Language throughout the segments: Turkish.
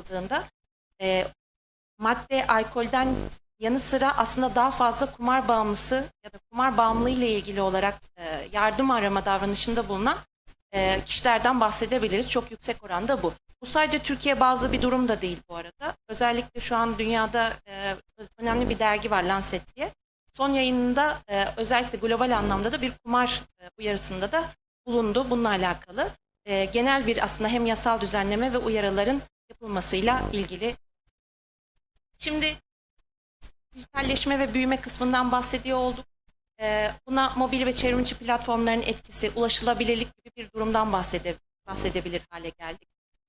bakıldığında e, madde, alkolden yanı sıra aslında daha fazla kumar bağımlısı ya da kumar bağımlılığı ile ilgili olarak e, yardım arama davranışında bulunan e, kişilerden bahsedebiliriz. Çok yüksek oranda bu. Bu sadece Türkiye bazı bir durum da değil bu arada. Özellikle şu an dünyada e, önemli bir dergi var Lancet diye. Son yayınında e, özellikle global anlamda da bir kumar e, uyarısında da bulundu bununla alakalı. E, genel bir aslında hem yasal düzenleme ve uyarıların yapılmasıyla ilgili. Şimdi dijitalleşme ve büyüme kısmından bahsediyor olduk. E, buna mobil ve çevrimiçi platformların etkisi, ulaşılabilirlik gibi bir durumdan bahsede, bahsedebilir hale geldik.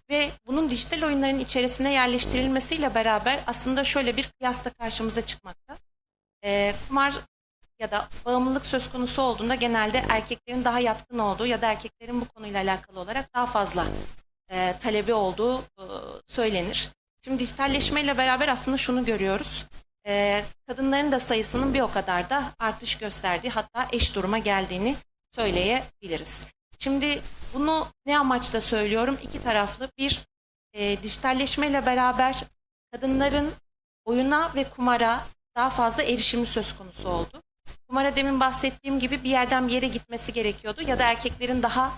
Ve bunun dijital oyunların içerisine yerleştirilmesiyle beraber aslında şöyle bir kıyasla karşımıza çıkmakta. E, kumar ya da bağımlılık söz konusu olduğunda genelde erkeklerin daha yatkın olduğu ya da erkeklerin bu konuyla alakalı olarak daha fazla e, talebi olduğu e, söylenir. Şimdi dijitalleşmeyle beraber aslında şunu görüyoruz. E, kadınların da sayısının bir o kadar da artış gösterdiği hatta eş duruma geldiğini söyleyebiliriz. Şimdi bunu ne amaçla söylüyorum? İki taraflı bir e, dijitalleşmeyle beraber kadınların oyuna ve kumara daha fazla erişimi söz konusu oldu. Kumara demin bahsettiğim gibi bir yerden bir yere gitmesi gerekiyordu ya da erkeklerin daha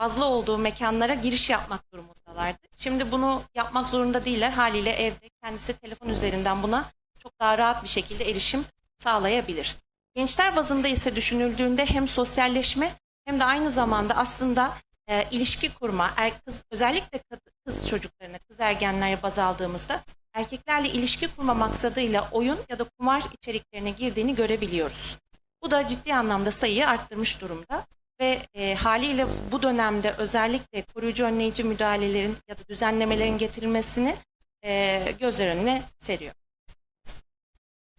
fazla olduğu mekanlara giriş yapmak durumundalardı. Şimdi bunu yapmak zorunda değiller. Haliyle evde kendisi telefon üzerinden buna çok daha rahat bir şekilde erişim sağlayabilir. Gençler bazında ise düşünüldüğünde hem sosyalleşme hem de aynı zamanda aslında e, ilişki kurma, er, kız, özellikle kız, çocuklarına, kız ergenleri baz aldığımızda erkeklerle ilişki kurma maksadıyla oyun ya da kumar içeriklerine girdiğini görebiliyoruz. Bu da ciddi anlamda sayıyı arttırmış durumda ve e, haliyle bu dönemde özellikle koruyucu önleyici müdahalelerin ya da düzenlemelerin getirilmesini e, gözler önüne seriyor.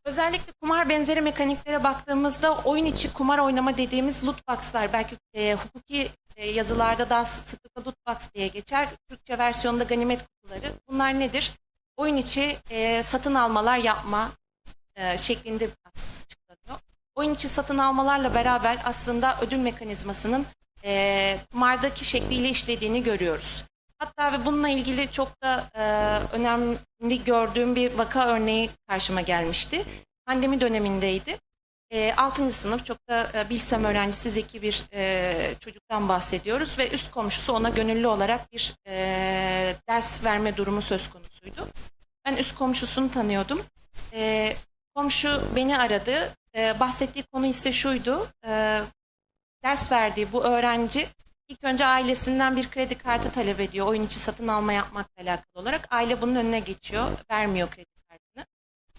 Özellikle kumar benzeri mekaniklere baktığımızda oyun içi kumar oynama dediğimiz loot box'lar belki e, hukuki e, yazılarda daha sıklıkla loot box diye geçer. Türkçe versiyonda ganimet kutuları. Bunlar nedir? Oyun içi e, satın almalar yapma e, şeklinde. Oyun içi satın almalarla beraber aslında ödül mekanizmasının e, kumardaki şekliyle işlediğini görüyoruz. Hatta ve bununla ilgili çok da e, önemli gördüğüm bir vaka örneği karşıma gelmişti. Pandemi dönemindeydi. E, 6. sınıf çok da e, bilsem öğrencisi zeki bir e, çocuktan bahsediyoruz ve üst komşusu ona gönüllü olarak bir e, ders verme durumu söz konusuydu. Ben üst komşusunu tanıyordum. E, komşu beni aradı. E, bahsettiği konu ise şuydu. E, ders verdiği bu öğrenci ilk önce ailesinden bir kredi kartı talep ediyor. Oyun içi satın alma yapmakla alakalı olarak. Aile bunun önüne geçiyor. Vermiyor kredi kartını.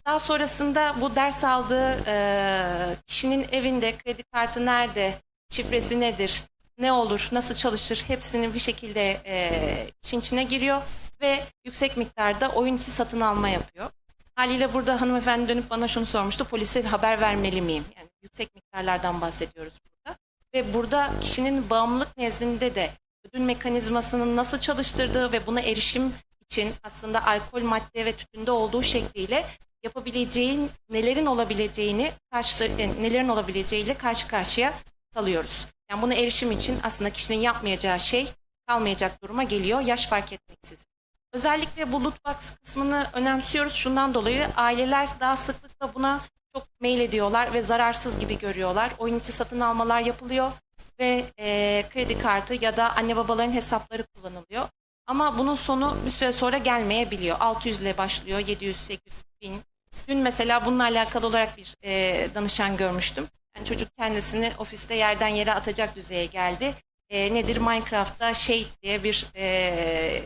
Daha sonrasında bu ders aldığı e, kişinin evinde kredi kartı nerede, şifresi nedir, ne olur, nasıl çalışır hepsinin bir şekilde e, işin içine giriyor ve yüksek miktarda oyun içi satın alma yapıyor. Haliyle burada hanımefendi dönüp bana şunu sormuştu. Polise haber vermeli miyim? Yani yüksek miktarlardan bahsediyoruz burada. Ve burada kişinin bağımlılık nezdinde de ödül mekanizmasının nasıl çalıştırdığı ve buna erişim için aslında alkol madde ve tütünde olduğu şekliyle yapabileceğin nelerin olabileceğini karşı e, nelerin olabileceğiyle karşı karşıya kalıyoruz. Yani buna erişim için aslında kişinin yapmayacağı şey kalmayacak duruma geliyor yaş fark etmeksizin. Özellikle bu loot box kısmını önemsiyoruz şundan dolayı aileler daha sıklıkla buna çok mail ediyorlar ve zararsız gibi görüyorlar. Oyun içi satın almalar yapılıyor ve e, kredi kartı ya da anne babaların hesapları kullanılıyor. Ama bunun sonu bir süre sonra gelmeyebiliyor. 600 ile başlıyor, 700, 800, 1000. Dün mesela bununla alakalı olarak bir e, danışan görmüştüm. Yani çocuk kendisini ofiste yerden yere atacak düzeye geldi. E, nedir Minecraft'ta şey diye bir e,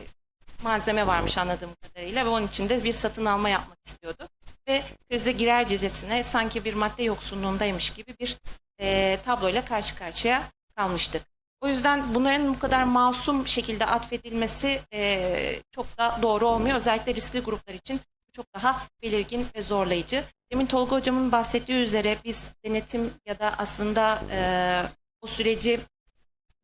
malzeme varmış anladığım kadarıyla ve onun içinde bir satın alma yapmak istiyordu. Ve krize girercesine sanki bir madde yoksunluğundaymış gibi bir e, tabloyla karşı karşıya kalmıştık. O yüzden bunların bu kadar masum şekilde atfedilmesi e, çok da doğru olmuyor. Özellikle riskli gruplar için çok daha belirgin ve zorlayıcı. Demin Tolga Hocam'ın bahsettiği üzere biz denetim ya da aslında e, o süreci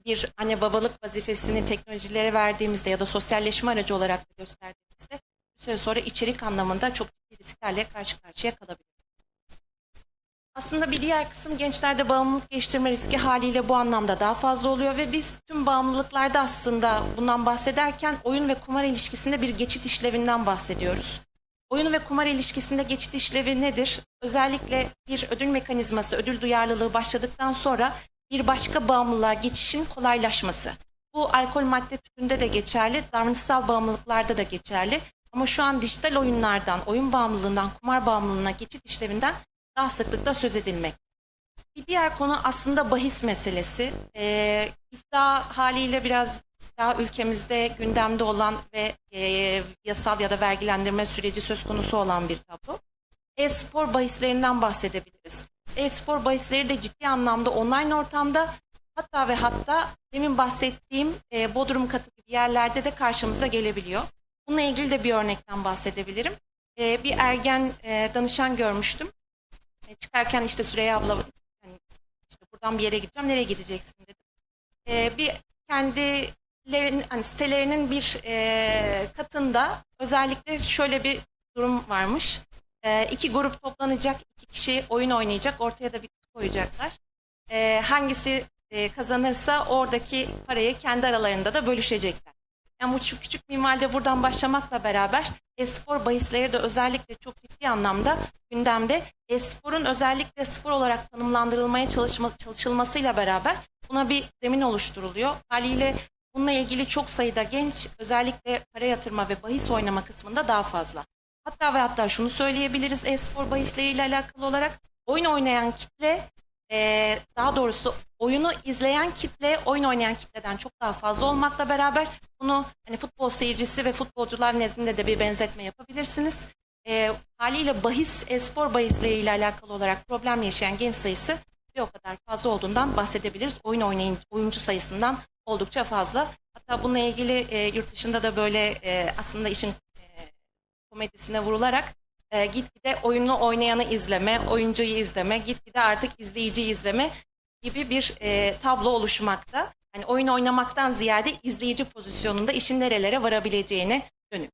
bir anne babalık vazifesini teknolojilere verdiğimizde ya da sosyalleşme aracı olarak da gösterdiğimizde bir süre sonra içerik anlamında çok ciddi risklerle karşı karşıya kalabiliriz. Aslında bir diğer kısım gençlerde bağımlılık geliştirme riski haliyle bu anlamda daha fazla oluyor ve biz tüm bağımlılıklarda aslında bundan bahsederken oyun ve kumar ilişkisinde bir geçit işlevinden bahsediyoruz. Oyun ve kumar ilişkisinde geçit işlevi nedir? Özellikle bir ödül mekanizması, ödül duyarlılığı başladıktan sonra bir başka bağımlılığa geçişin kolaylaşması. Bu alkol madde tütünde de geçerli, davranışsal bağımlılıklarda da geçerli. Ama şu an dijital oyunlardan, oyun bağımlılığından, kumar bağımlılığına geçit işlevinden daha sıklıkla söz edilmek. Bir diğer konu aslında bahis meselesi. Ee, iddia haliyle biraz daha ülkemizde gündemde olan ve e, yasal ya da vergilendirme süreci söz konusu olan bir tablo. E-spor bahislerinden bahsedebiliriz. E-spor bahisleri de ciddi anlamda online ortamda hatta ve hatta demin bahsettiğim e, Bodrum katı gibi yerlerde de karşımıza gelebiliyor. Bununla ilgili de bir örnekten bahsedebilirim. E, bir ergen e, danışan görmüştüm. E, çıkarken işte Süreyya abla hani işte buradan bir yere gideceğim nereye gideceksin dedi. E, bir kendilerin hani sitelerinin bir e, katında özellikle şöyle bir durum varmış. E, iki grup toplanacak, iki kişi oyun oynayacak, ortaya da bir kutu koyacaklar. E, hangisi e, kazanırsa oradaki parayı kendi aralarında da bölüşecekler. Yani bu şu küçük minvalde buradan başlamakla beraber e-spor bahisleri de özellikle çok ciddi anlamda gündemde. E-sporun özellikle spor olarak tanımlandırılmaya çalışma, çalışılmasıyla beraber buna bir zemin oluşturuluyor. Haliyle bununla ilgili çok sayıda genç özellikle para yatırma ve bahis oynama kısmında daha fazla. Hatta ve hatta şunu söyleyebiliriz e-spor bahisleriyle alakalı olarak oyun oynayan kitle e, daha doğrusu oyunu izleyen kitle oyun oynayan kitleden çok daha fazla olmakla beraber bunu hani futbol seyircisi ve futbolcular nezdinde de bir benzetme yapabilirsiniz. E, haliyle bahis, e-spor bahisleriyle alakalı olarak problem yaşayan genç sayısı bir o kadar fazla olduğundan bahsedebiliriz. Oyun oynayın oyuncu sayısından oldukça fazla. Hatta bununla ilgili e, yurt dışında da böyle e, aslında işin komedisine vurularak e, gitgide oyunu oynayanı izleme, oyuncuyu izleme, gitgide artık izleyiciyi izleme gibi bir e, tablo oluşmakta. Hani oyun oynamaktan ziyade izleyici pozisyonunda işin nerelere varabileceğine dönük.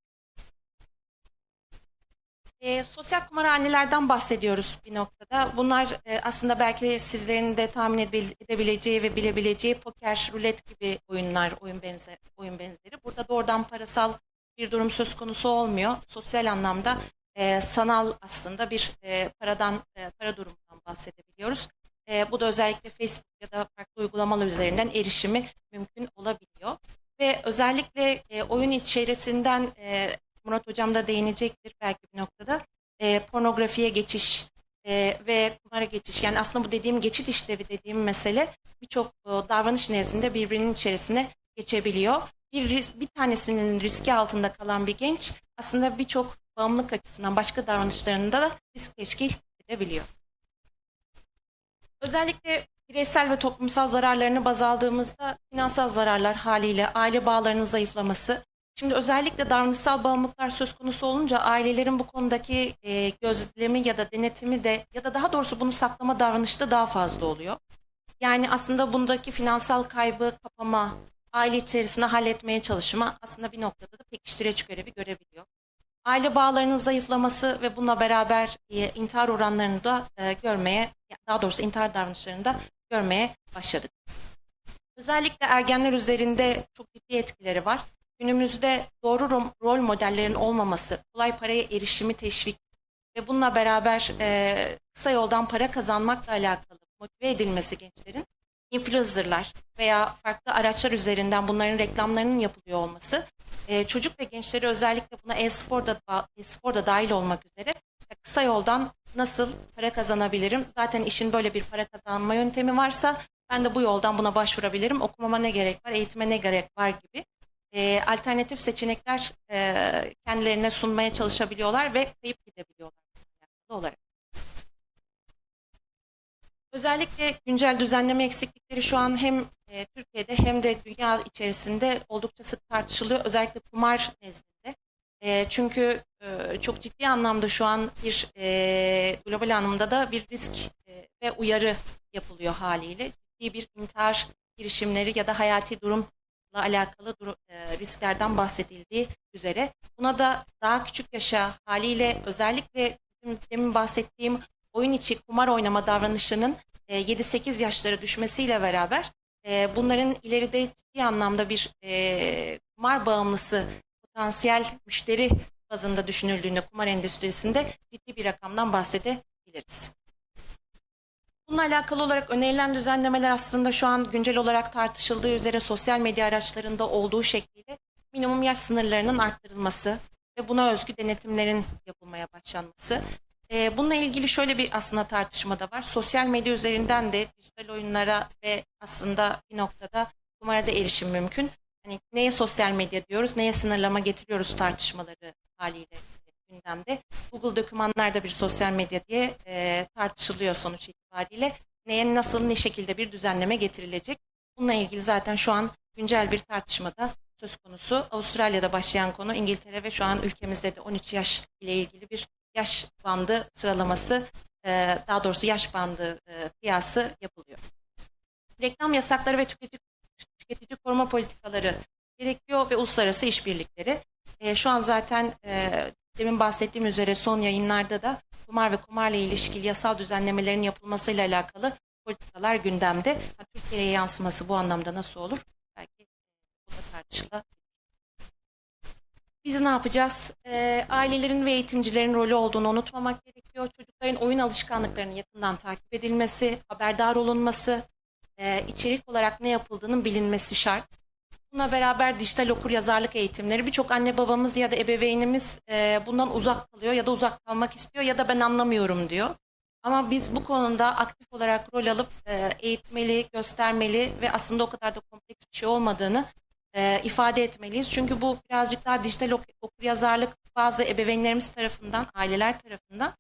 E, sosyal kumarhanelerden bahsediyoruz bir noktada. Bunlar e, aslında belki sizlerin de tahmin edebil- edebileceği ve bilebileceği poker, rulet gibi oyunlar, oyun benzer, oyun benzeri. Burada doğrudan parasal bir durum söz konusu olmuyor. Sosyal anlamda e, sanal aslında bir e, paradan e, para durumundan bahsedebiliyoruz. E, bu da özellikle Facebook ya da farklı uygulamalar üzerinden erişimi mümkün olabiliyor. Ve özellikle e, oyun içerisinden e, Murat Hocam da değinecektir belki bir noktada e, pornografiye geçiş e, ve kumara geçiş. Yani aslında bu dediğim geçit işlevi dediğim mesele birçok e, davranış nezdinde birbirinin içerisine geçebiliyor. Bir, bir tanesinin riski altında kalan bir genç aslında birçok bağımlılık açısından başka davranışlarında da risk teşkil edebiliyor. Özellikle bireysel ve toplumsal zararlarını baz aldığımızda finansal zararlar haliyle aile bağlarının zayıflaması. Şimdi özellikle davranışsal bağımlılıklar söz konusu olunca ailelerin bu konudaki e, gözlemi ya da denetimi de ya da daha doğrusu bunu saklama davranışı da daha fazla oluyor. Yani aslında bundaki finansal kaybı kapama, aile içerisinde halletmeye çalışma aslında bir noktada da pekiştireç görevi görebiliyor. Aile bağlarının zayıflaması ve bununla beraber e, intihar oranlarını da e, görmeye, daha doğrusu intihar davranışlarını da görmeye başladık. Özellikle ergenler üzerinde çok ciddi etkileri var. Günümüzde doğru rol modellerin olmaması, kolay paraya erişimi teşvik ve bununla beraber e, kısa yoldan para kazanmakla alakalı motive edilmesi gençlerin influencerlar veya farklı araçlar üzerinden bunların reklamlarının yapılıyor olması e, çocuk ve gençleri özellikle buna e-spor da, e-spor da dahil olmak üzere kısa yoldan nasıl para kazanabilirim? Zaten işin böyle bir para kazanma yöntemi varsa ben de bu yoldan buna başvurabilirim. Okumama ne gerek var, eğitime ne gerek var gibi e, alternatif seçenekler e, kendilerine sunmaya çalışabiliyorlar ve kayıp gidebiliyorlar olarak. Özellikle güncel düzenleme eksiklikleri şu an hem e, Türkiye'de hem de dünya içerisinde oldukça sık tartışılıyor. Özellikle kumar nezdinde. E, çünkü e, çok ciddi anlamda şu an bir e, global anlamda da bir risk e, ve uyarı yapılıyor haliyle. Ciddi bir intihar girişimleri ya da hayati durumla alakalı duru- e, risklerden bahsedildiği üzere. Buna da daha küçük yaşa haliyle özellikle demin bahsettiğim oyun içi kumar oynama davranışının e, 7-8 yaşlara düşmesiyle beraber e, bunların ileride ciddi anlamda bir e, kumar bağımlısı potansiyel müşteri bazında düşünüldüğünde kumar endüstrisinde ciddi bir rakamdan bahsedebiliriz. Bununla alakalı olarak önerilen düzenlemeler aslında şu an güncel olarak tartışıldığı üzere sosyal medya araçlarında olduğu şekliyle minimum yaş sınırlarının arttırılması ve buna özgü denetimlerin yapılmaya başlanması. Ee, bununla ilgili şöyle bir aslında tartışma da var. Sosyal medya üzerinden de dijital oyunlara ve aslında bir noktada kumara da erişim mümkün. Hani neye sosyal medya diyoruz, neye sınırlama getiriyoruz tartışmaları haliyle gündemde. Google dokümanlarda bir sosyal medya diye e, tartışılıyor sonuç itibariyle. Neye nasıl ne şekilde bir düzenleme getirilecek? Bununla ilgili zaten şu an güncel bir tartışmada söz konusu. Avustralya'da başlayan konu İngiltere ve şu an ülkemizde de 13 yaş ile ilgili bir yaş bandı sıralaması, e, daha doğrusu yaş bandı e, kıyası yapılıyor. Reklam yasakları ve tüketici, tüketici koruma politikaları gerekiyor ve uluslararası işbirlikleri. E, şu an zaten e, demin bahsettiğim üzere son yayınlarda da kumar ve kumarla ilişkili yasal düzenlemelerin yapılmasıyla alakalı politikalar gündemde. Türkiye'ye yansıması bu anlamda nasıl olur? Belki bu da tartışılabilir. Biz ne yapacağız? Ee, ailelerin ve eğitimcilerin rolü olduğunu unutmamak gerekiyor. Çocukların oyun alışkanlıklarının yakından takip edilmesi, haberdar olunması, e, içerik olarak ne yapıldığının bilinmesi şart. Buna beraber dijital okur yazarlık eğitimleri birçok anne babamız ya da ebeveynimiz e, bundan uzak kalıyor ya da uzak kalmak istiyor ya da ben anlamıyorum diyor. Ama biz bu konuda aktif olarak rol alıp e, eğitmeli, göstermeli ve aslında o kadar da kompleks bir şey olmadığını e, ifade etmeliyiz. Çünkü bu birazcık daha dijital ok- okur yazarlık bazı ebeveynlerimiz tarafından, aileler tarafından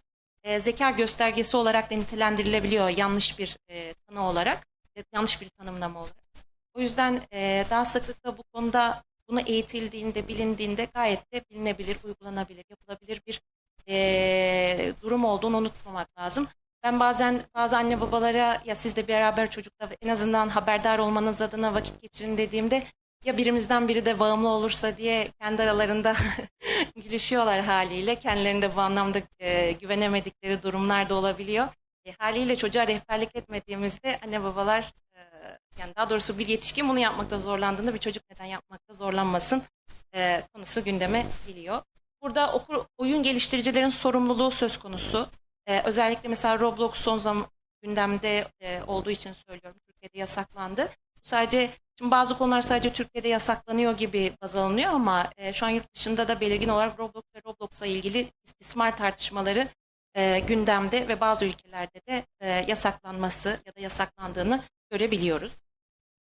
e, zeka göstergesi olarak da nitelendirilebiliyor yanlış bir e, tanı olarak, e, yanlış bir tanımlama olarak. O yüzden e, daha sıklıkla bu konuda bunu eğitildiğinde, bilindiğinde gayet de bilinebilir, uygulanabilir, yapılabilir bir e, durum olduğunu unutmamak lazım. Ben bazen bazı anne babalara ya siz de beraber çocukla en azından haberdar olmanız adına vakit geçirin dediğimde ya birimizden biri de bağımlı olursa diye kendi aralarında gülüşüyorlar haliyle. Kendilerinde bu anlamda e, güvenemedikleri durumlar da olabiliyor. E, haliyle çocuğa rehberlik etmediğimizde anne babalar e, yani daha doğrusu bir yetişkin bunu yapmakta zorlandığında bir çocuk neden yapmakta zorlanmasın e, konusu gündeme geliyor. Burada okur, oyun geliştiricilerin sorumluluğu söz konusu. E, özellikle mesela Roblox son zaman gündemde e, olduğu için söylüyorum. Türkiye'de yasaklandı. Sadece şimdi bazı konular sadece Türkiye'de yasaklanıyor gibi baz alınıyor ama e, şu an yurt dışında da belirgin olarak Roblox ve Roblox'a ilgili istismar tartışmaları e, gündemde ve bazı ülkelerde de e, yasaklanması ya da yasaklandığını görebiliyoruz.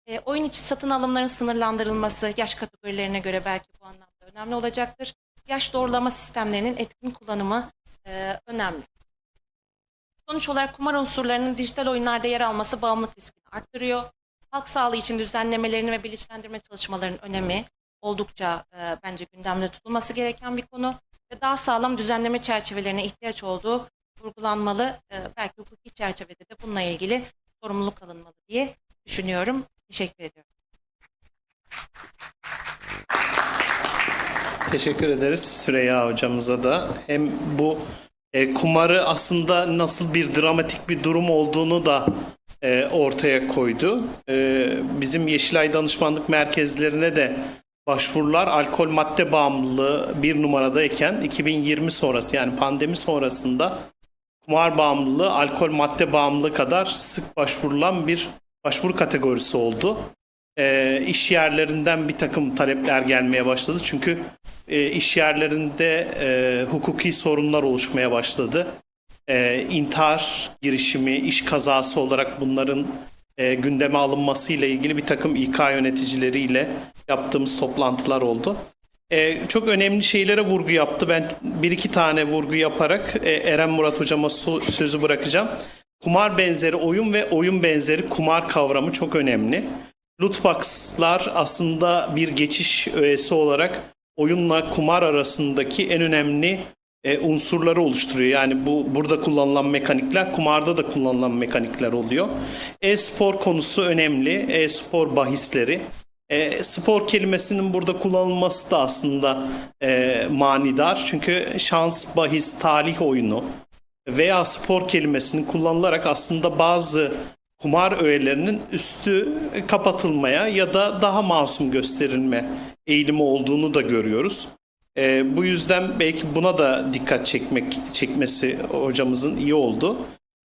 E, oyun içi satın alımların sınırlandırılması yaş kategorilerine göre belki bu anlamda önemli olacaktır. Yaş doğrulama sistemlerinin etkin kullanımı e, önemli. Sonuç olarak kumar unsurlarının dijital oyunlarda yer alması bağımlılık riskini arttırıyor. Halk sağlığı için düzenlemelerini ve bilinçlendirme çalışmalarının önemi oldukça e, bence gündemde tutulması gereken bir konu ve daha sağlam düzenleme çerçevelerine ihtiyaç olduğu vurgulanmalı. E, belki hukuki çerçevede de bununla ilgili sorumluluk alınmalı diye düşünüyorum. Teşekkür ediyorum. Teşekkür ederiz Süreyya hocamıza da. Hem bu e, kumarı aslında nasıl bir dramatik bir durum olduğunu da e, ortaya koydu. E, bizim Yeşilay Danışmanlık Merkezlerine de başvurular alkol madde bağımlılığı bir numaradayken 2020 sonrası yani pandemi sonrasında kumar bağımlılığı alkol madde bağımlılığı kadar sık başvurulan bir başvuru kategorisi oldu. E, iş yerlerinden bir takım talepler gelmeye başladı. Çünkü e, iş yerlerinde e, hukuki sorunlar oluşmaya başladı. E, intihar girişimi, iş kazası olarak bunların e, gündeme alınmasıyla ilgili bir takım İK yöneticileriyle yaptığımız toplantılar oldu. E, çok önemli şeylere vurgu yaptı. Ben bir iki tane vurgu yaparak e, Eren Murat hocama so- sözü bırakacağım. Kumar benzeri oyun ve oyun benzeri kumar kavramı çok önemli. Lootbox'lar aslında bir geçiş öğesi olarak oyunla kumar arasındaki en önemli e, unsurları oluşturuyor. Yani bu burada kullanılan mekanikler kumarda da kullanılan mekanikler oluyor. E-spor konusu önemli. E-spor bahisleri. E, spor kelimesinin burada kullanılması da aslında e, manidar. Çünkü şans, bahis, talih oyunu veya spor kelimesinin kullanılarak aslında bazı kumar öğelerinin üstü kapatılmaya ya da daha masum gösterilme eğilimi olduğunu da görüyoruz. Ee, bu yüzden belki buna da dikkat çekmek çekmesi hocamızın iyi oldu.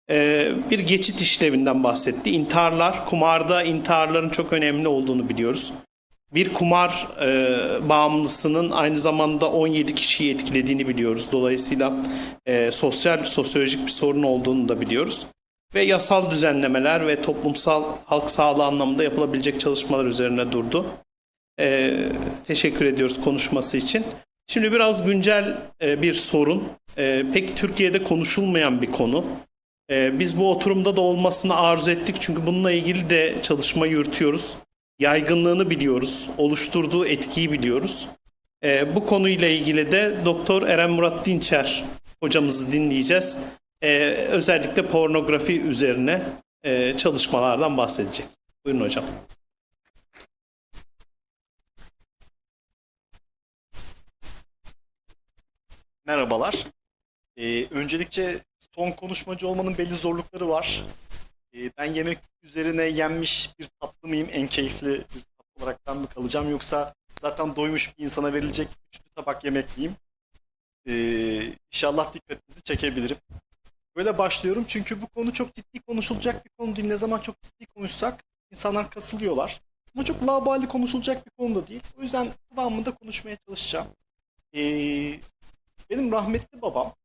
Ee, bir geçit işlevinden bahsetti. İntiharlar, kumarda intiharların çok önemli olduğunu biliyoruz. Bir kumar e, bağımlısının aynı zamanda 17 kişiyi etkilediğini biliyoruz. Dolayısıyla e, sosyal, sosyolojik bir sorun olduğunu da biliyoruz. Ve yasal düzenlemeler ve toplumsal halk sağlığı anlamında yapılabilecek çalışmalar üzerine durdu. E, teşekkür ediyoruz konuşması için. Şimdi biraz güncel e, bir sorun. E, pek Türkiye'de konuşulmayan bir konu. E, biz bu oturumda da olmasını arzu ettik çünkü bununla ilgili de çalışma yürütüyoruz. Yaygınlığını biliyoruz, oluşturduğu etkiyi biliyoruz. Bu konuyla ilgili de Doktor Eren Murat Dinçer hocamızı dinleyeceğiz. Özellikle pornografi üzerine çalışmalardan bahsedecek. Buyurun hocam. Merhabalar. Ee, öncelikle son konuşmacı olmanın belli zorlukları var. Ee, ben yemek üzerine yenmiş bir tatlı mıyım? En keyifli bir tatlı olarak ben mi kalacağım? Yoksa zaten doymuş bir insana verilecek üçlü tabak yemek miyim? Ee, inşallah dikkatinizi çekebilirim. Böyle başlıyorum çünkü bu konu çok ciddi konuşulacak bir konu değil. Ne zaman çok ciddi konuşsak insanlar kasılıyorlar. Ama çok labali konuşulacak bir konu da değil. O yüzden kıvamında konuşmaya çalışacağım. Ee, benim rahmetli babam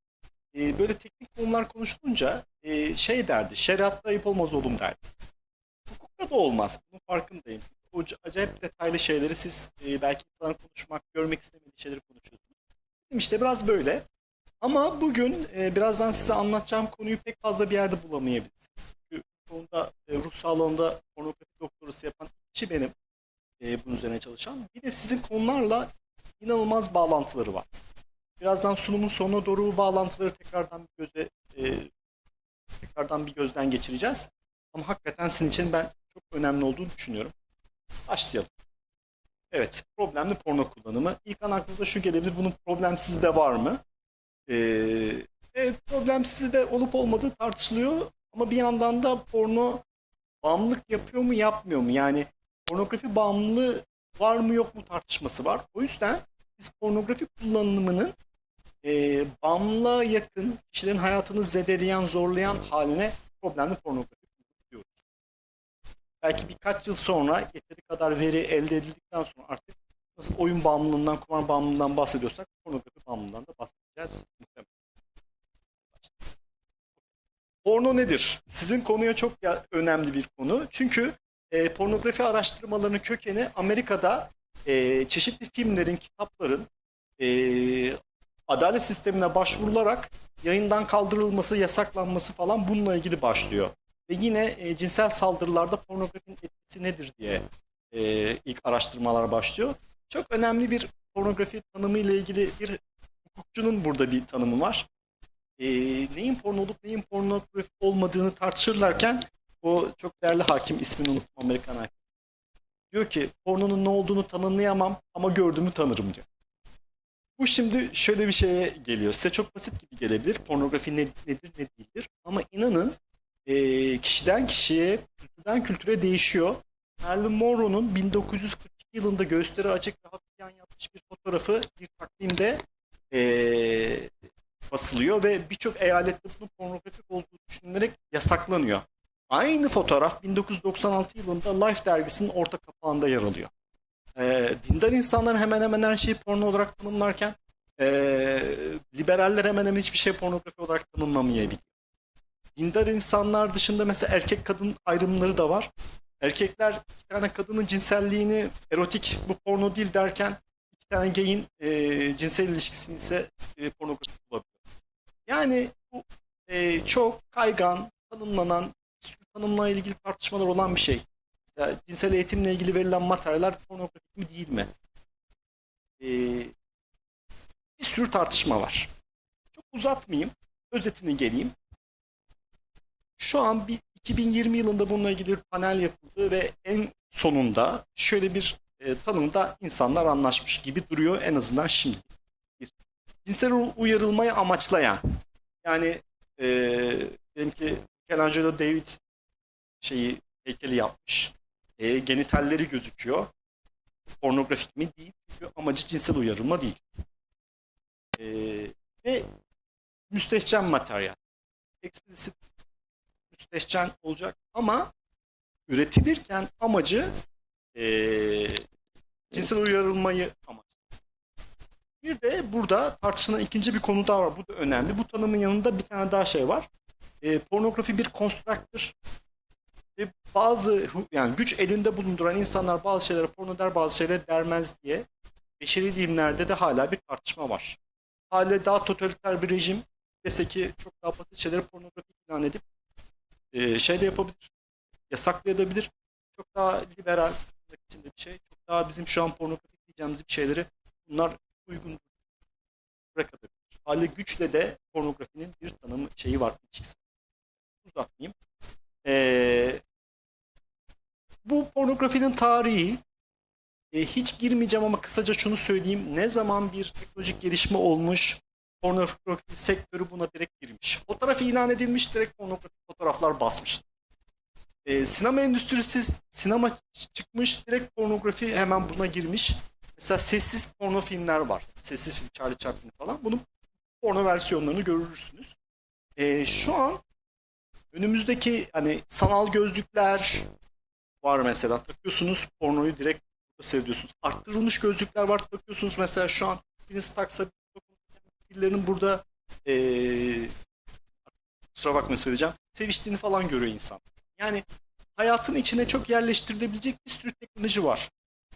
e, böyle teknik konular konuşulunca e, şey derdi, şeriatta ayıp olmaz oğlum derdi. Hukukta da olmaz, bunun farkındayım. O acayip detaylı şeyleri siz e, belki insanlar konuşmak, görmek istemediği şeyleri konuşuyorsunuz. Bizim işte biraz böyle. Ama bugün e, birazdan size anlatacağım konuyu pek fazla bir yerde bulamayabilirsiniz. Çünkü konuda e, ruh sağlığında pornografi doktorası yapan kişi benim. E, bunun üzerine çalışan. Bir de sizin konularla inanılmaz bağlantıları var. Birazdan sunumun sonuna doğru bu bağlantıları tekrardan bir göze e, tekrardan bir gözden geçireceğiz. Ama hakikaten sizin için ben çok önemli olduğunu düşünüyorum. Başlayalım. Evet, problemli porno kullanımı. İlk an aklınıza şu gelebilir, bunun problemsiz de var mı? Ee, evet, problemsiz de olup olmadığı tartışılıyor. Ama bir yandan da porno bağımlılık yapıyor mu, yapmıyor mu? Yani pornografi bağımlılığı var mı yok mu tartışması var. O yüzden biz pornografi kullanımının e, bağımlılığa yakın kişilerin hayatını zedeleyen, zorlayan haline problemli pornografi diyoruz. Belki birkaç yıl sonra yeteri kadar veri elde edildikten sonra artık nasıl oyun bağımlılığından, kumar bağımlılığından bahsediyorsak pornografi bağımlılığından da bahsedeceğiz. muhtemelen. Porno nedir? Sizin konuya çok önemli bir konu. Çünkü e, pornografi araştırmalarının kökeni Amerika'da e, çeşitli filmlerin, kitapların e, adalet sistemine başvurularak yayından kaldırılması, yasaklanması falan bununla ilgili başlıyor. Ve yine e, cinsel saldırılarda pornografinin etkisi nedir diye e, ilk araştırmalar başlıyor. Çok önemli bir pornografi tanımı ile ilgili bir hukukçunun burada bir tanımı var. E, neyin porno olup neyin pornografi olmadığını tartışırlarken o çok değerli hakim ismini unuttum Amerikan hakim. Diyor ki pornonun ne olduğunu tanımlayamam ama gördüğümü tanırım diyor. Bu şimdi şöyle bir şeye geliyor. Size çok basit gibi gelebilir. Pornografi ne, nedir ne değildir. Ama inanın eee, kişiden kişiye, kültürden kültüre değişiyor. Marilyn Monroe'nun 1942 yılında gösteri açık ve hafif yapmış bir fotoğrafı bir takvimde eee, basılıyor ve birçok eyalette bunun pornografik olduğu düşünülerek yasaklanıyor. Aynı fotoğraf 1996 yılında Life dergisinin orta kapağında yer alıyor. Ee, dindar insanlar hemen hemen her şeyi porno olarak tanımlarken ee, liberaller hemen hemen hiçbir şey pornografi olarak tanımlamayabiliyor. Dindar insanlar dışında mesela erkek kadın ayrımları da var. Erkekler iki tane kadının cinselliğini erotik bu porno değil derken iki tane geyin ee, cinsel ilişkisini ise ee, pornografi bulabiliyor. Yani bu ee, çok kaygan, tanımlanan, tanımla ilgili tartışmalar olan bir şey. Cinsel eğitimle ilgili verilen materyaller pornografik mi değil mi? Ee, bir sürü tartışma var. Çok uzatmayayım. Özetine geleyim. Şu an bir 2020 yılında bununla ilgili bir panel yapıldı ve en sonunda şöyle bir e, tanımda insanlar anlaşmış gibi duruyor en azından şimdi. Bir, cinsel uyarılmayı amaçlayan yani e, diyelim ki Michelangelo David şeyi heykeli yapmış. E, genitalleri gözüküyor. Pornografik mi? Değil. Çünkü amacı cinsel uyarılma değil. E, ve müstehcen materyal. Explicit müstehcen olacak ama üretilirken amacı e, cinsel uyarılmayı amaç. Bir de burada tartışılan ikinci bir konu daha var. Bu da önemli. Bu tanımın yanında bir tane daha şey var. E, pornografi bir konstruktür. Bazı yani güç elinde bulunduran insanlar bazı şeylere porno der bazı şeylere dermez diye beşeri bilimlerde de hala bir tartışma var. Hala daha totaliter bir rejim dese ki çok daha basit şeyleri pornografi ilan edip e, şey de yapabilir. Yasaklayabilir. Çok daha liberal içinde bir şey. Çok daha bizim şu an pornografik diyeceğimiz bir şeyleri bunlar uygun bırakabilir. Hali güçle de pornografinin bir tanımı şeyi var. ilişkisi. Uzatmayayım. Ee, bu pornografinin tarihi e, hiç girmeyeceğim ama kısaca şunu söyleyeyim. Ne zaman bir teknolojik gelişme olmuş, pornografi sektörü buna direkt girmiş. Fotoğraf ilan edilmiş, direkt pornografik fotoğraflar basmış. E, sinema endüstrisi sinema çıkmış, direkt pornografi hemen buna girmiş. Mesela sessiz porno filmler var. Sessiz film Charlie Chaplin falan. Bunun porno versiyonlarını görürsünüz. E, şu an önümüzdeki hani sanal gözlükler var mesela. Takıyorsunuz pornoyu direkt seyrediyorsunuz. Arttırılmış gözlükler var takıyorsunuz mesela şu an biriniz taksa birilerinin burada eee kusura bakmayın söyleyeceğim. Seviştiğini falan görüyor insan. Yani hayatın içine çok yerleştirilebilecek bir sürü teknoloji var.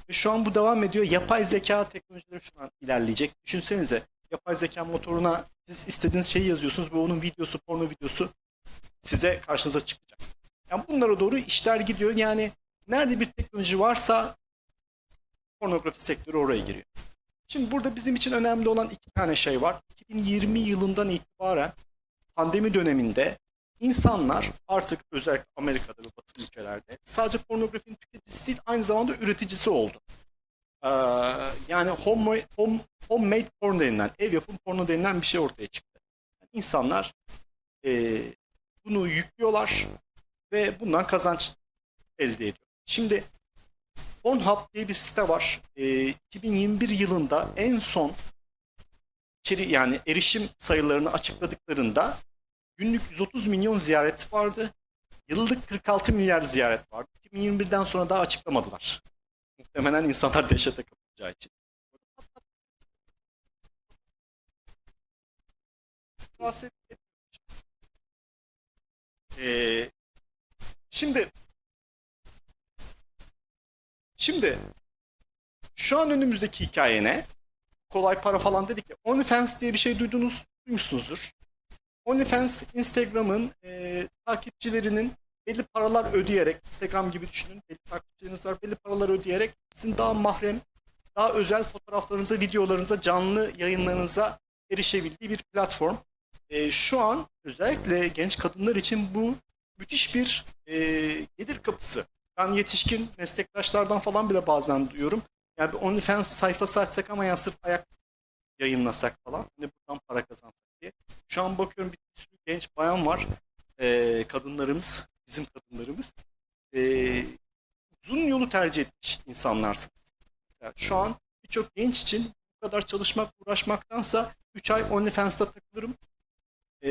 Ve şu an bu devam ediyor. Yapay zeka teknolojileri şu an ilerleyecek. Düşünsenize yapay zeka motoruna siz istediğiniz şeyi yazıyorsunuz ve onun videosu, porno videosu size karşınıza çıkacak. Yani bunlara doğru işler gidiyor. Yani nerede bir teknoloji varsa pornografi sektörü oraya giriyor. Şimdi burada bizim için önemli olan iki tane şey var. 2020 yılından itibaren pandemi döneminde insanlar artık özellikle Amerika'da ve Batı ülkelerde sadece pornografinin tüketicisi değil aynı zamanda üreticisi oldu. Ee, yani home, home, homemade porn denilen, ev yapım porno denilen bir şey ortaya çıktı. Yani insanlar e, bunu yüklüyorlar ve bundan kazanç elde ediyor. Şimdi Pornhub diye bir site var. Ee, 2021 yılında en son içeri yani erişim sayılarını açıkladıklarında günlük 130 milyon ziyaret vardı. Yıllık 46 milyar ziyaret vardı. 2021'den sonra daha açıklamadılar. Muhtemelen insanlar dehşete kapılacağı için. Ee, şimdi Şimdi şu an önümüzdeki hikaye ne? Kolay para falan dedik ya. OnlyFans diye bir şey duydunuz, duymuşsunuzdur. OnlyFans Instagram'ın e, takipçilerinin belli paralar ödeyerek, Instagram gibi düşünün, belli takipçileriniz var, belli paralar ödeyerek sizin daha mahrem, daha özel fotoğraflarınıza, videolarınıza, canlı yayınlarınıza erişebildiği bir platform. E, şu an özellikle genç kadınlar için bu müthiş bir e, gelir kapısı. Ben yetişkin meslektaşlardan falan bile bazen duyuyorum. Yani bir OnlyFans sayfası açsak ama ya sırf ayak yayınlasak falan. Hani buradan para kazansak diye. Şu an bakıyorum bir sürü genç bayan var. Ee, kadınlarımız, bizim kadınlarımız. Ee, uzun yolu tercih etmiş insanlarsınız. Mesela şu an birçok genç için bu kadar çalışmak, uğraşmaktansa 3 ay OnlyFans'ta takılırım. Ee,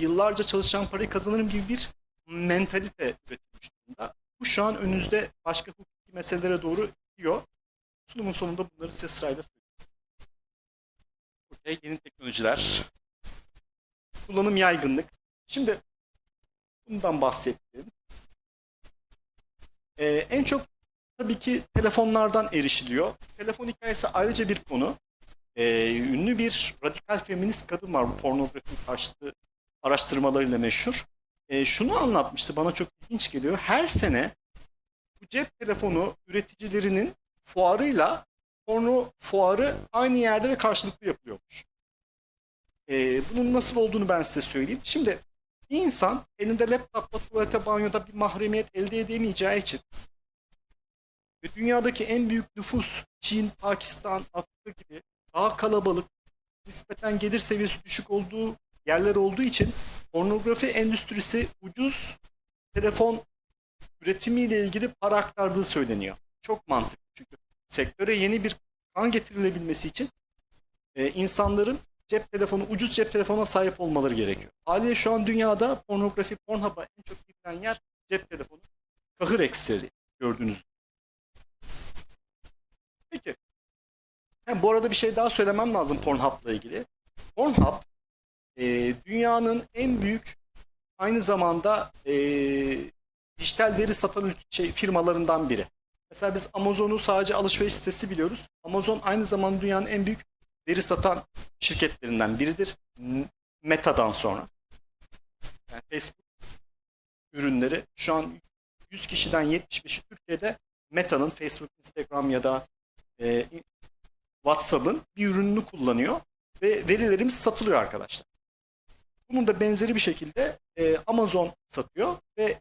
yıllarca çalışan parayı kazanırım gibi bir mentalite üretilmiş durumda. Bu şu an önünüzde başka hukuki meselelere doğru gidiyor. Sunumun sonunda bunları size sırayla söyleyeyim. Okey, yeni teknolojiler. Kullanım yaygınlık. Şimdi bundan bahsettim. Ee, en çok tabii ki telefonlardan erişiliyor. Telefon hikayesi ayrıca bir konu. Ee, ünlü bir radikal feminist kadın var bu pornografi karşıtı araştırmalarıyla meşhur. Ee, şunu anlatmıştı bana çok ilginç geliyor. Her sene bu cep telefonu üreticilerinin fuarıyla porno fuarı aynı yerde ve karşılıklı yapılıyormuş. Ee, bunun nasıl olduğunu ben size söyleyeyim. Şimdi bir insan elinde laptopla tuvalete banyoda bir mahremiyet elde edemeyeceği için ve dünyadaki en büyük nüfus Çin, Pakistan, Afrika gibi daha kalabalık, nispeten gelir seviyesi düşük olduğu yerler olduğu için pornografi endüstrisi ucuz telefon üretimiyle ilgili para aktardığı söyleniyor. Çok mantıklı çünkü sektöre yeni bir kan getirilebilmesi için e, insanların cep telefonu, ucuz cep telefona sahip olmaları gerekiyor. Haliyle şu an dünyada pornografi, Pornhub'a en çok gidilen yer cep telefonu. Kahır ekseri gördüğünüz. Peki. Hem bu arada bir şey daha söylemem lazım Pornhub'la ilgili. Pornhub e, dünyanın en büyük aynı zamanda e, dijital veri satan ülke- şey, firmalarından biri. Mesela biz Amazon'u sadece alışveriş sitesi biliyoruz. Amazon aynı zamanda dünyanın en büyük veri satan şirketlerinden biridir. Meta'dan sonra. Yani Facebook ürünleri şu an 100 kişiden 75'i Türkiye'de Meta'nın Facebook, Instagram ya da e, WhatsApp'ın bir ürününü kullanıyor ve verilerimiz satılıyor arkadaşlar. Bunun da benzeri bir şekilde e, Amazon satıyor ve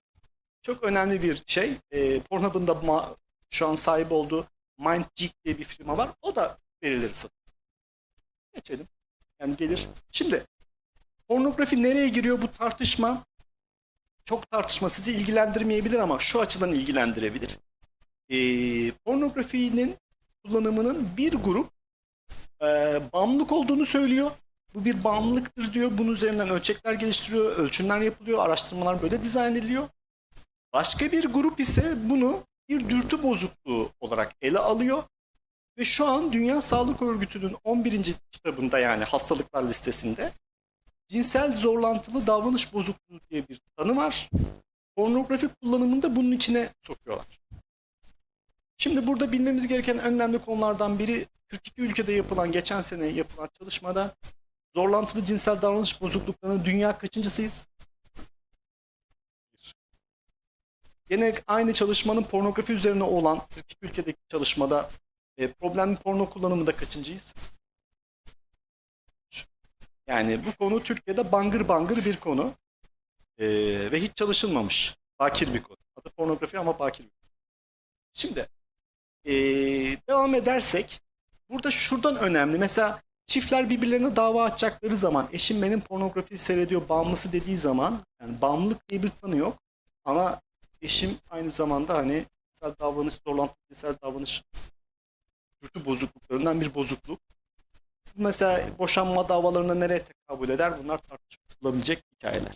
çok önemli bir şey e, Pornhub'ın da şu an sahip olduğu MindGeek diye bir firma var. O da verileri satıyor. Geçelim. Yani gelir. Şimdi pornografi nereye giriyor bu tartışma? Çok tartışma sizi ilgilendirmeyebilir ama şu açıdan ilgilendirebilir. E, pornografinin kullanımının bir grup e, bağımlılık olduğunu söylüyor. Bu bir bağımlılıktır diyor. Bunun üzerinden ölçekler geliştiriyor, ölçümler yapılıyor, araştırmalar böyle dizayn ediliyor. Başka bir grup ise bunu bir dürtü bozukluğu olarak ele alıyor. Ve şu an Dünya Sağlık Örgütü'nün 11. kitabında yani hastalıklar listesinde cinsel zorlantılı davranış bozukluğu diye bir tanı var. Pornografi kullanımını da bunun içine sokuyorlar. Şimdi burada bilmemiz gereken önemli konulardan biri 42 ülkede yapılan, geçen sene yapılan çalışmada zorlantılı cinsel davranış bozukluklarının dünya kaçıncısıyız? Yine aynı çalışmanın pornografi üzerine olan 42 ülkedeki çalışmada e, problemli porno kullanımında kaçıncıyız? Yani bu konu Türkiye'de bangır bangır bir konu. E, ve hiç çalışılmamış. Bakir bir konu. Adı pornografi ama bakir bir konu. Şimdi e, devam edersek burada şuradan önemli. Mesela çiftler birbirlerine dava açacakları zaman eşim benim pornografi seyrediyor bağımlısı dediği zaman yani bağımlılık diye bir tanı yok. Ama eşim aynı zamanda hani cinsel davranış, zorlantılı cinsel davranış dürtü bozukluklarından bir bozukluk. Mesela boşanma davalarına nereye tekabül eder? Bunlar tartışılabilecek hikayeler.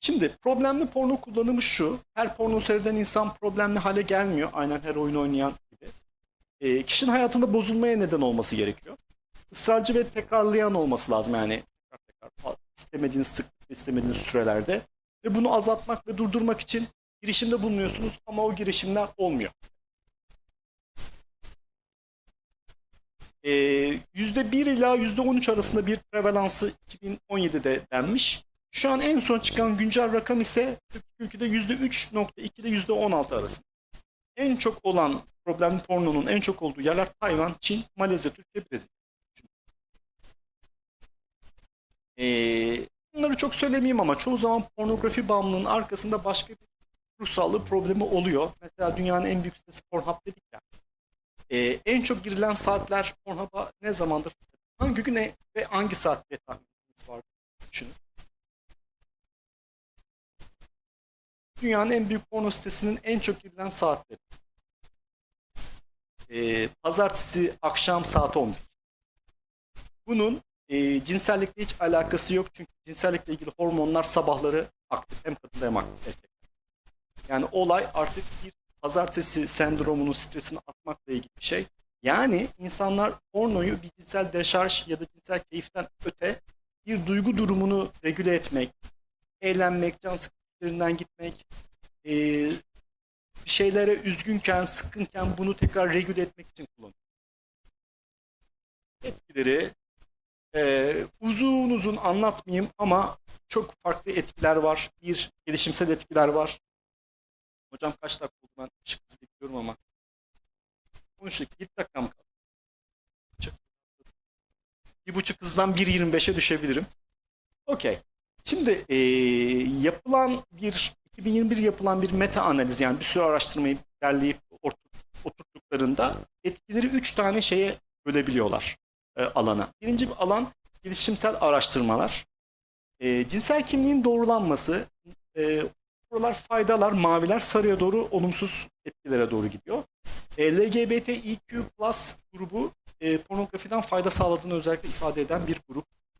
Şimdi problemli porno kullanımı şu. Her porno seyreden insan problemli hale gelmiyor. Aynen her oyun oynayan gibi. E, kişinin hayatında bozulmaya neden olması gerekiyor. Israrcı ve tekrarlayan olması lazım yani. Tekrar tekrar istemediğiniz sıklıkta, istemediğiniz sürelerde. Ve bunu azaltmak ve durdurmak için girişimde bulunuyorsunuz ama o girişimler olmuyor. Ee, %1 ila %13 arasında bir prevalansı 2017'de denmiş. Şu an en son çıkan güncel rakam ise ülkede %3.2 ile %16 arasında. En çok olan problemli pornonun en çok olduğu yerler Tayvan, Çin, Malezya, Türkiye, Brezilya. Ee, bunları çok söylemeyeyim ama çoğu zaman pornografi bağımlılığının arkasında başka bir ruh sağlığı problemi oluyor. Mesela dünyanın en büyük sitesi Pornhub dedik ya. Ee, en çok girilen saatler Pornhub'a ne zamandır? Hangi gün ne- ve hangi saat diye tahmininiz var? Düşünün. Dünyanın en büyük porno sitesinin en çok girilen saatleri. Ee, pazartesi akşam saat 11. Bunun e, cinsellikle hiç alakası yok çünkü cinsellikle ilgili hormonlar sabahları aktif hem kadında hem aktif erkekte. Yani olay artık bir pazartesi sendromunun stresini atmakla ilgili bir şey. Yani insanlar pornoyu bir cinsel deşarj ya da cinsel keyiften öte bir duygu durumunu regüle etmek, eğlenmek, can sıkıntılerinden gitmek, e, bir şeylere üzgünken, sıkkınken bunu tekrar regüle etmek için kullanıyor. Etkileri e, uzun uzun anlatmayayım ama çok farklı etkiler var. Bir, gelişimsel etkiler var. Hocam kaç dakika oldu ben ışık hızı bekliyorum ama. 13 dakika, 7 dakikam kaldı. Bir buçuk hızdan 1.25'e düşebilirim. Okey. Şimdi e, yapılan bir 2021 yapılan bir meta analiz yani bir sürü araştırmayı derleyip oturttuklarında etkileri 3 tane şeye bölebiliyorlar e, alana. Birinci bir alan gelişimsel araştırmalar. E, cinsel kimliğin doğrulanması, e, buralar faydalar, maviler sarıya doğru olumsuz etkilere doğru gidiyor. E, LGBTIQ plus grubu e, pornografiden fayda sağladığını özellikle ifade eden bir grup.